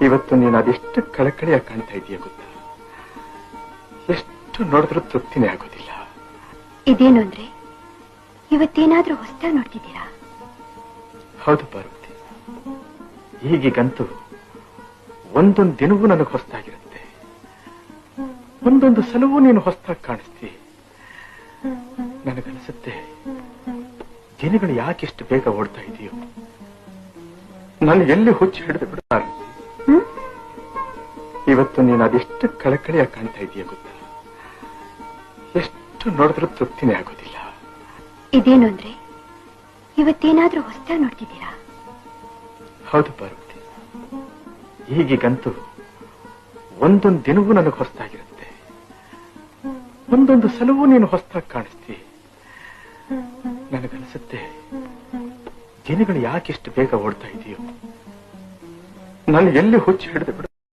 ಇವತ್ತು ನೀನು ಅದೆಷ್ಟು ಕಳಕಳಿಯಾಗಿ ಕಾಣ್ತಾ ಇದೆಯಾ ಗೊತ್ತಾ? ಎಷ್ಟು ನೋಡಿದ್ರೂ ತೃಪ್ತಿನೇ ಆಗೋದಿಲ್ಲ. ಇದೇನು ಅಂದ್ರೆ? ಇವತ್ತೇನಾದ್ರೂ ಹೊಸ ನೋಡ್ತಿದ್ದೀರಾ? ಹೌದು ಪಾರ್ವತಿ. ಈಗೀಗಂತೂ ಒಂದೊಂದು ದಿನವೂ ನನಗೆ ಹೊಸದಾಗಿರುತ್ತೆ. ಒಂದೊಂದು ಸಲವೂ ನೀನು ಹೊಸದಾಗಿ ಕಾಣಿಸ್ತಿ. ನನಗನ್ಸುತ್ತೆ ದಿನಗಳು ಯಾಕೆಷ್ಟು ಬೇಗ ಓಡ್ತಾ ಇದೆಯೋ. ನಾನು ಎಲ್ಲಿ ಹುಚ್ಚಿ ಹಿಡಿದು ಬಿಡುತ್ತಾರೆ ಇವತ್ತು ನೀನು ಅದೆಷ್ಟು ಕಳಕಳಿಯಾಗಿ ಕಾಣ್ತಾ ಇದೆಯಾ ಗೊತ್ತಾ? ಎಷ್ಟು ನೋಡಿದ್ರೂ ತೃಪ್ತಿನೇ ಆಗೋದಿಲ್ಲ. ಇದೇನು ಅಂದ್ರೆ? ಇವತ್ತೇನಾದ್ರೂ ಹೊಸ ನೋಡ್ತಿದ್ದೀರಾ? ಹೌದು ಪಾರ್ವತಿ. ಈಗೀಗಂತೂ ಒಂದೊಂದು ದಿನವೂ ನನಗೆ ಹೊಸ್ತಾಗಿರುತ್ತೆ ಒಂದೊಂದು ಸಲವೂ ನೀನು ಹೊಸದಾಗಿ ಕಾಣಿಸ್ತಿ. ನನಗನ್ಸುತ್ತೆ ದಿನಗಳು ಯಾಕೆಷ್ಟು ಬೇಗ ಓಡ್ತಾ ಇದೆಯೋ? ನಾನು ಎಲ್ಲಿ ಹುಚ್ಚಿ ಹಿಡಿದು